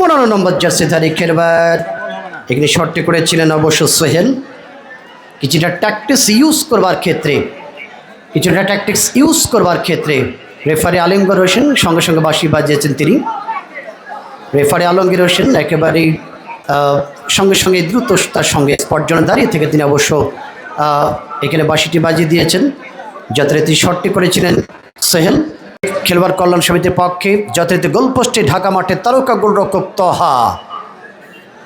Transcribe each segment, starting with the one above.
পনেরো নম্বর জার্সিধারী খেলোয়াড় এখানে শর্টে করেছিলেন অবশ্য সোহেল। কিছুটা ট্যাকটিক্স ইউজ করবার ক্ষেত্রে, কিছুটা ট্যাকটিক্স ইউজ করবার ক্ষেত্রে রেফারি আলিমগর হোসেন, সঙ্গে সঙ্গে বাঁশি বাজিয়েছেন তিনি। রেফারি আলমগীর হোসেন একেবারেই সঙ্গে সঙ্গে দ্রুত তার সঙ্গে স্পট জন্য দাঁড়িয়ে থেকে তিনি অবশ্য এখানে বাঁশিটি বাজিয়ে দিয়েছেন। যথারীতি শটটি করেছিলেন সেহেল। খেলোয়াড় কল্যাণ সমিতির পক্ষে যথারীতি গোলপোস্টে ঢাকা মাঠে তারকা গোলরক্ষক তহা।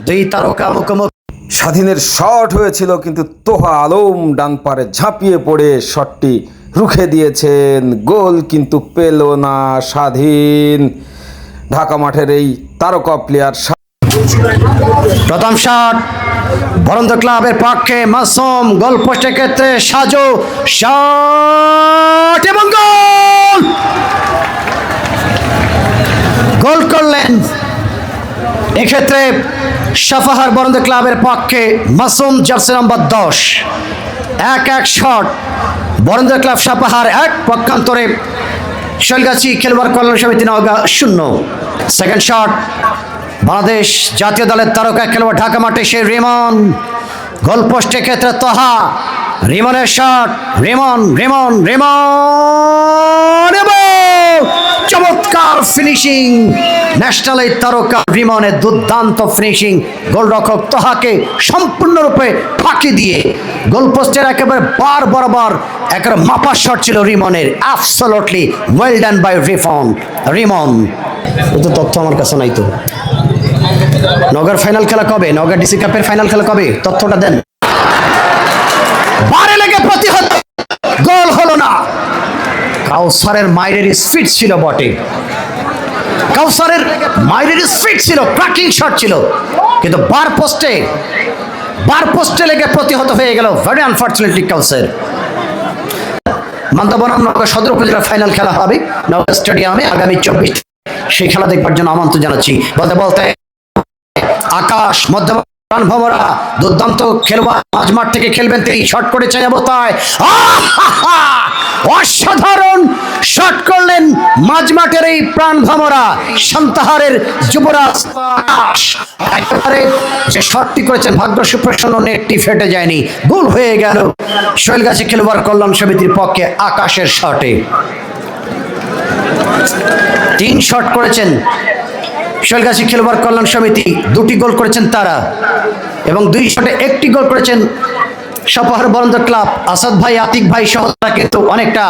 দুই তারকা মুখোমুখি। স্বাধীনের শট হয়েছিল কিন্তু তোহা আলম ডান পারে ঝাঁপিয়ে পড়ে শটটি রুখে দিয়েছেন। গোল কিন্তু পেল না স্বাধীন। ঢাকা মাঠের এই তারকা প্লেয়ার প্রথম শট বরন্দ ক্লাবের পক্ষে মাসুম গোল পোস্টের ক্ষেত্রে সাজু শট এবং গোল! গোল করলেন। এক্ষেত্রে সাফাহার বরন্দ ক্লাবের পক্ষে মাসুম জার্সি নাম্বার দশ। এক এক শট। বরন্দ ক্লাব সাপাহার এক, পক্ষান্তরে শৈলগাছি খেলোয়াড় কল্যাণ সমিতি নওগাঁ শূন্য। সেকেন্ড শট বাংলাদেশ জাতীয় দলের তারকা খেলোয়াড় ঢাকা মাঠে সে রিমন। গোলপোস্টের ক্ষেত্রে তহা। রিমনের শট রিমন রিমন রিমন চমৎকার ফিনিশিং ন্যাশনাল এই তারকা রিমনের দুর্দান্ত ফিনিশিং গোলরক্ষক তহাকে সম্পূর্ণরূপে ফাঁকি দিয়ে গোলপোস্টের একেবারে বার বরাবর একেবারে মাপার শট ছিল রিমনের absolutely well done by Rifon, Rimon. তো তথ্য আমার কাছে নাই তো। নগর ফাইনাল খেলা কবে? নগর ডিসি কাপের ফাইনাল খেলা কবে? তথ্যটা দেন। বারে লেগে প্রতিহত। গোল হলো না। কাউসারের মাইরের স্পিড ছিল বটে। কাউসারের মাইরের স্পিড ছিল ক্রাকিং শট ছিল। কিন্তু বার পোস্টে বার পোস্টে লেগে প্রতিহত হয়ে গেল ভেরি আনফর্চুনেটলি কাউসার। মান্দাবনাম নগর সদর উপজেলা ফাইনাল খেলা হবে নগর স্টেডিয়ামে আগামী চব্বিশ সেই খেলা দেখবার জন্য আমন্ত্রণ জানাচ্ছি। বলতে বলতে আকাশ মধ্যম ভমরা, দুর্দান্ত খেলোয়াড় মাঝ মাঠ থেকে খেলবেন তিনি। শট করেছেন অবস্থায়! অসাধারণ শট করলেন মাঝ মাঠের এই প্রাণ ভমরা সন্তাহারের যুবরাজ। যে শটটি করেছেন ভাগ্য সুপ্রসন্ন, নেটটি ফেটে যায়নি। গোল হয়ে গেল শৈলগাছি খেলোয়াড় কল্যাণ সমিতির পক্ষে আকাশের শটে তিন শট করেছেন শৈলগাছি খেলোয়াড় কল্যাণ সমিতি, দুটি গোল করেছেন তারা এবং দুই শটে একটি গোল করেছেন সপাহার বরন্দ ক্লাব, আসাদ ভাই, আতিক ভাই সহ কিন্তু অনেকটা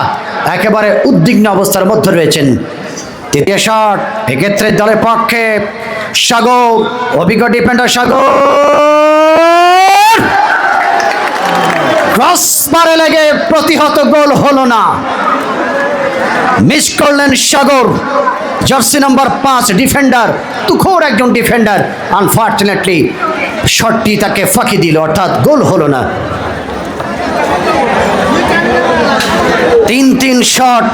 একেবারে উদ্বিগ্ন অবস্থার মধ্যে রয়েছেন। তৃতীয় শট, এক্ষেত্রে দলের পক্ষে সাগর, অভিজ্ঞ ডিফেন্ডার সাগর। ক্রস বারে লেগে প্রতিহত গোল হলো না। মিস করলেন সাগর, জার্সি নাম্বার পাঁচ ডিফেন্ডার তুখোর একজন ডিফেন্ডার আনফর্চুনেটলি শটটি তাকে ফাঁকি দিল, অর্থাৎ গোল হলো না। তিন তিন শট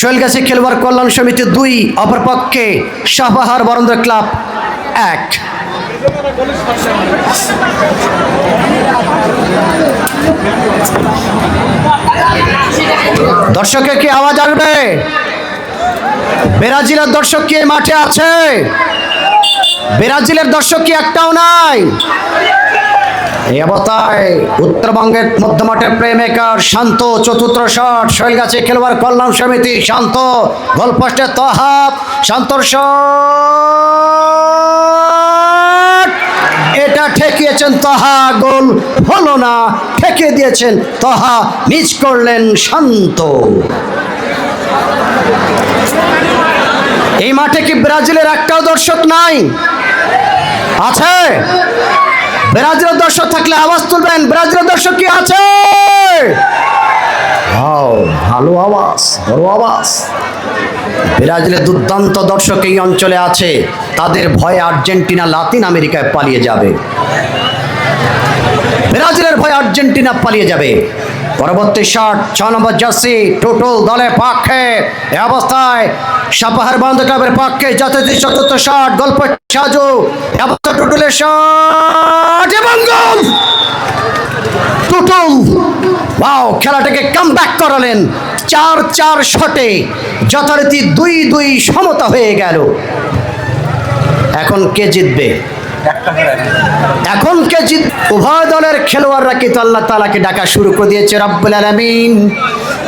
শৈলগাছি খেলোয়াড় কল্যাণ সমিতি দুই, অপরপক্ষে শাহবাহার বরন্দ্র ক্লাব এক। দর্শকের কি আওয়াজ আসবে? ব্রাজিলের দর্শক কি মাঠে আছে? ব্রাজিলের দর্শক কি একটাও নাই? এই অবস্থায় উত্তরবঙ্গের মধ্যমাঠের প্লেমেকার শান্ত, চতুর্থ শট শৈলগাছি খেলোয়াড় কল্যাণ সমিতি শান্ত গোলপোস্টে তহাব, শান্তর শট এটা ঠেকিয়েছেন তহা, গোল হলো না ঠেকিয়ে দিয়েছেন তহা মিস করলেন শান্ত। এই মাঠে কি ব্রাজিলের একটাও দর্শক নাই? আছে? ব্রাজিলের দর্শক থাকলে আওয়াজ তুলবেন। ব্রাজিলের দর্শক কি আছে? ভালো আওয়াজ, বড় আওয়াজ। ব্রাজিলের দুর্দান্ত দর্শক এই অঞ্চলে আছে। তাদের ভয়ে আর্জেন্টিনা, লাতিন আমেরিকায় পালিয়ে যাবে। ব্রাজিলের ভয়ে আর্জেন্টিনা পালিয়ে যাবে। পরবর্তী শট ছ নম্বর জার্সি টোটাল দলের পক্ষে এ অবস্থায় সাপাহার বন্ধ ক্লাবের পক্ষে যথাযথ চতুর্থ শট গল্প সাজু। অবস্থা টোটালের শট এবং গোল। টুটুল ওয়াও খেলাটাকে কাম ব্যাক করালেন চার চার শটে। যথারীতি দুই দুই সমতা হয়ে গেল। এখন কে জিতবে? এখন কে জিত উভয় দলের খেলোয়াড়রা কিন্তু আল্লাহ তালাকে ডাকা শুরু করে দিয়েছে রব্বুল আলমিন।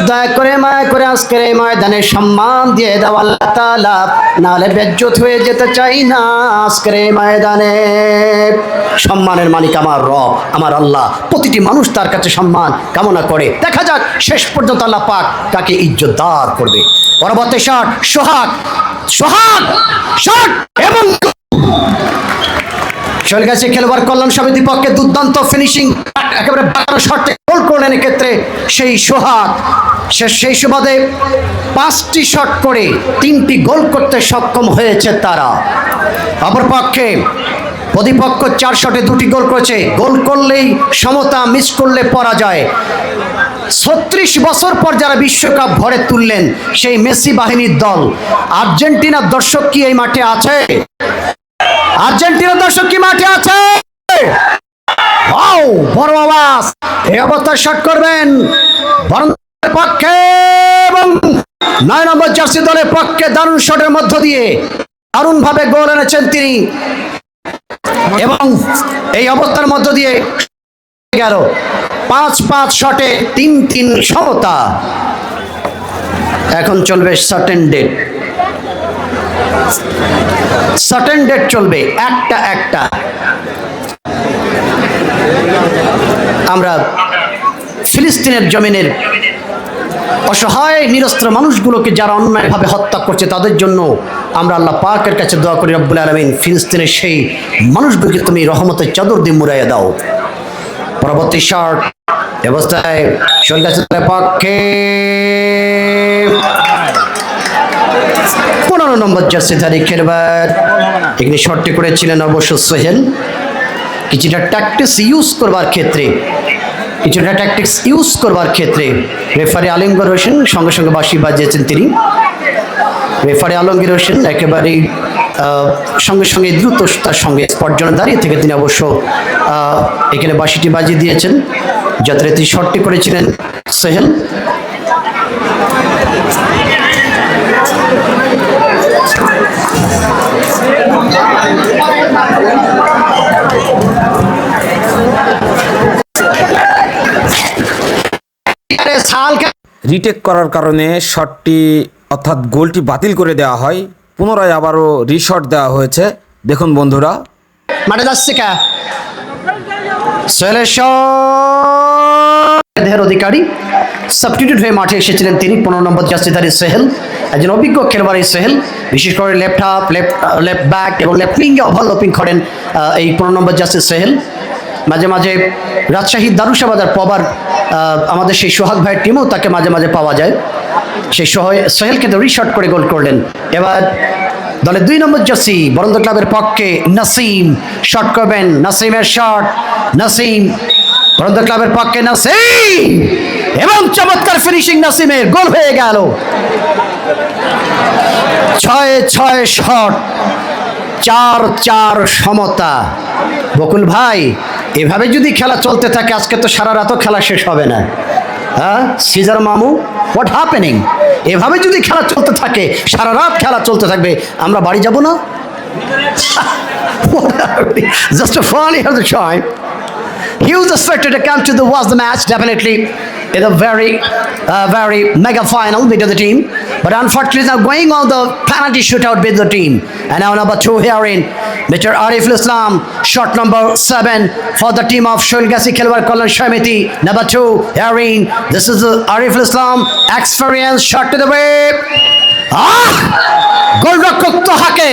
দয়া করে করে আজকের এই ময়দানে সম্মান দিয়ে দাও আল্লাহ তালা বেজ্জত হয়ে যেতে চাই না আজকের এই ময়দানে। সম্মানের মালিক আমার রব, আমার আল্লাহ। প্রতিটি মানুষ তার কাছে সম্মান কামনা করে। দেখা যাক শেষ পর্যন্ত আল্লাহ পাক কাকে ইজ্জতদার করবে। পরবর্তী শট, সোহাগ সোহাগ, শট এবং শৈলগাছি খেলোয়াড় কল্যাণ সমিতি পক্ষে দুর্দান্ত ফিনিশিং একেবারে বাঁকানো শটে গোল করলেন এক্ষেত্রে সেই সোহাগ। সে সেই সুবাদে পাঁচটি শট করে তিনটি গোল করতে সক্ষম হয়েছে তারা। অপরপক্ষে প্রতিপক্ষ চার শটে দুটি গোল করেছে। গোল করলেই সমতা মিস করলে পরাজয়। ছত্রিশ বছর পর যারা বিশ্বকাপ ভরে তুললেন সেই মেসি বাহিনীর দল। আর্জেন্টিনার দর্শক কি এই মাঠে আছে? আর্জেন্টিনার দর্শক কি মাঠে আছে? ওয়াও, বড় আওয়াজ। এই অবস্থায় শট করবেন পক্ষে এবং নয় নম্বর জার্সি দলের পক্ষে দারুণ শটের মধ্য দিয়ে দারুণ ভাবে গোল এনেছেন তিনি। এবং এই অবস্থার মধ্য দিয়ে গেল পাঁচ পাঁচ শটে তিন তিন সমতা। এখন চলবে সার্টেন ডেট সার্টেন ডেট চলবে, একটা একটা। আমরা ফিলিস্তিনের জমিনের অসহায়, নিরস্ত্র মানুষগুলোকে যারা অন্যায়ভাবে হত্যা করছে, তাদের জন্য আমরা আল্লাহ পাকের কাছে দোয়া করি, রব্বুল আলমিন, ফিলিস্তিনের সেই মানুষগুলোকে তুমি রহমতের চাদর দিয়ে মুড়াইয়া দাও। পরবর্তী শট অবস্থায় শৈলগাছের পক্ষে নম্বর জার্সিধারী খেলবার। এখানে শটটি করেছিলেন অবশ্য সোহেল। কিছুটা ট্যাকটিক্স ইউজ করবার ক্ষেত্রে, কিছুটা ট্যাকটিক্স ইউজ করবার ক্ষেত্রে রেফারি আলিমগর হোসেন, সঙ্গে সঙ্গে বাঁশি বাজিয়েছেন তিনি। রেফারি আলমগীর হোসেন একেবারেই সঙ্গে সঙ্গে দ্রুততার সঙ্গে স্পট দাঁড়িয়ে থেকে তিনি অবশ্য এখানে বাঁশিটি বাজিয়ে দিয়েছেন। যাতে তিনি শটটি করেছিলেন সেহেল। সালকে রিটেক করার কারণে শটটি অর্থাৎ গোলটি বাতিল করে দেওয়া হয়। পুনরায় আবারও রিশট দেওয়া হয়েছে। দেখুন বন্ধুরা। মাঠে যাচ্ছে কা? দেহের অধিকারী। সাবস্টিটিউট হয়ে মাঠে এসেছিলেন তিনি। পনেরো নম্বর জাস্তিধারী সোহেল। একজন অভিজ্ঞ খেলোয়াড় এই সোহেল। বিশেষ করে left half left left back এবং লেফট উইঙ্গে ওভারলোপিং করেন এই পনেরো নম্বর জাস্টিস সোহেল। মাঝে মাঝে রাজশাহী দারুসাবাদার পবার আমাদের সেই সোহাগ ভাইয়ের টিমও তাকে মাঝে মাঝে পাওয়া যায়। সেই সোহে- সোহেল কিন্তু রিশট করে গোল করলেন। এবার দলের দুই নম্বর জার্সি বরন্দ ক্লাবের পক্ষে নাসিম শট করবেন। নাসিমের শট নাসিম, বরন্দ ক্লাবের পক্ষে নাসিম! এবং চমৎকার ফিনিশিং নাসিমের, গোল হয়ে গেল। ছয় ছয় শট চার চার সমতা। বকুল ভাই এভাবে যদি খেলা চলতে থাকে আজকে তো সারা রাতও খেলা শেষ হবে না। হ্যাঁ? সিজার মামু হোয়াট হ্যাপেনিং এভাবে যদি খেলা চলতে থাকে সারা রাত খেলা চলতে থাকবে আমরা বাড়ি যাব না? Just of the time. He was expected to come to the watch the match definitely. In a very uh, very but unfortunately now going on the penalty shootout with the team and now number two here in Mr. Arif Islam shot number seven for the team of Shulgasi Kelwar kalan Shamiti number two here in this is uh, Arif Islam experience shot to the way আহ! গোলরক্ষক তোহাকে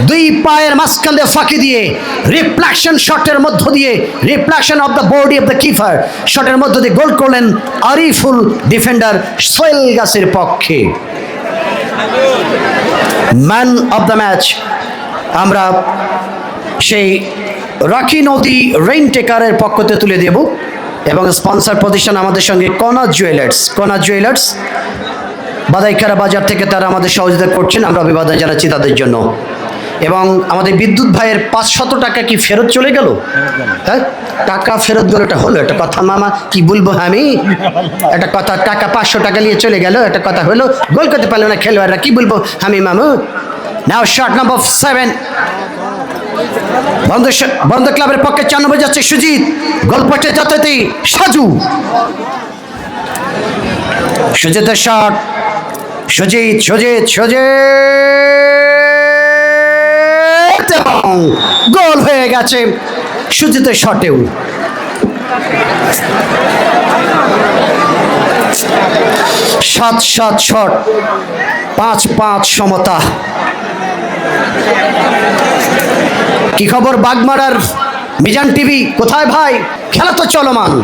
দুই পায়ের মাঝখান দিয়ে ফাঁকি দিয়ে reflection শটের মধ্য দিয়ে reflection of the body of the keeper শটের মধ্য দিয়ে গোল করলেন আরিফুল ডিফেন্ডার সোয়েল গাছের পক্ষে। ম্যান অফ দ্য ম্যাচ আমরা সেই রাখি নদী রেইন টেকারের পক্ষতে তুলে দেব এবং স্পন্সর প্রতিষ্ঠান আমাদের সঙ্গে কনা জুয়েলার্স কনা জুয়েলার্স বাদাইখারা বাজার থেকে তারা আমাদের সহযোগিতা করছেন। আমরা অভিবাদন জানাচ্ছি তাদের জন্য। এবং আমাদের বিদ্যুৎ ভাইয়ের পাঁচশত টাকা কি ফেরত চলে গেল? হ্যাঁ? টাকা ফেরত গেল, এটা হলো, একটা কথা, মামা, কি বলব আমি? একটা কথা, টাকা পাঁচশো টাকা নিয়ে চলে গেল, একটা কথা হলো গোল করতে পারল না খেলোয়াড়রা, কি বলব আমি, মামু? নাও শট নাম্বার সেভেন বন্ধ ক্লাবের পক্ষে চার নম্বর যাচ্ছে সুজিত গোলপোস্টে যথারীতি সাজু। সুজিতের শট সুজিত সুজিত সুজিত! গোল হয়ে গেছে। সুজিতের শটেও। সাত সাত শট। পাঁচ পাঁচ সমতা। কি খবর বাগমারার? মিজান টিভি, কোথায় ভাই? খেলা তো চলমান।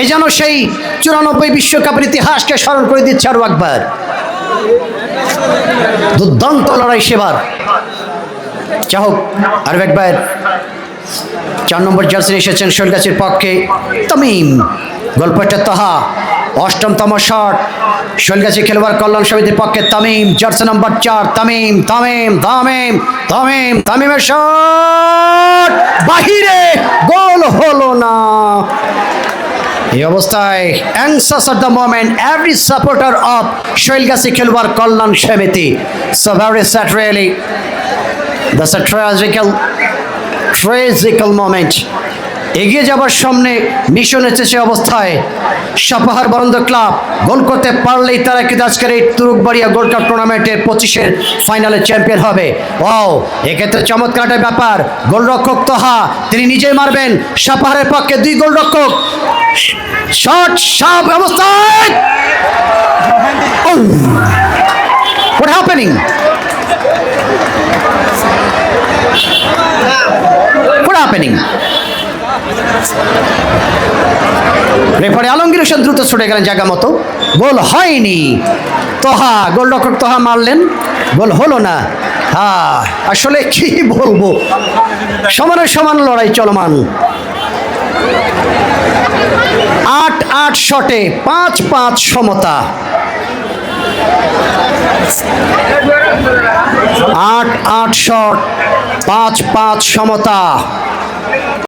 এ যেন সেই চুরানব্বই বিশ্বকাপের ইতিহাসকে স্মরণ করে দিচ্ছে আরও একবার। দুর্দান্ত লড়াই সেবার। যা হোক আরও একবার চার নম্বর জার্সি এসেছেন শৈলগাছের পক্ষে তামিম। গল্পটা তাহা অষ্টমতম শট। শৈলগাছি খেলোয়াড় কল্যাণ সমিতির পক্ষে তামিম, জার্সি নম্বর চার, তামিম তামিম তামিম তামিম, তামিমের শট। বাহিরে, গোল হলো না। এই অবস্থায় anxious of the moment every supporter of Sailagachhi খেলোয়াড় কল্যাণ সমিতি so very sad really that's a tragical tragical moment এগিয়ে যাবার সামনে মিশন এসেছে অবস্থায়। সাপাহার বরন্দ ক্লাব গোল করতে পারলেই তারা কিন্তু আজকের এই তুরুকবাড়িয়া গোল্ড কাপ টুর্নামেন্টের পঁচিশের ফাইনালে চ্যাম্পিয়ন হবে। ও এক্ষেত্রে চমৎকার ব্যাপার। গোলরক্ষক তোহা, তিনি নিজেই মারবেন। সাপাহারের পক্ষে দুই গোলরক্ষক। শট সাপ অবস্থায়। Happening what happening referee Alamgir Hossain দ্রুত ছুটে গেলেন জায়গা মতো। গোল হয়নি। তোহা গোলরক্ষক তোহা মারলেন। গোল হলো না। হ্যাঁ আসলে কি বলব? সমানের সমান লড়াই চলমান। আট আট শটে, পাঁচ পাঁচ সমতা। আট আট শট, পাঁচ পাঁচ সমতা।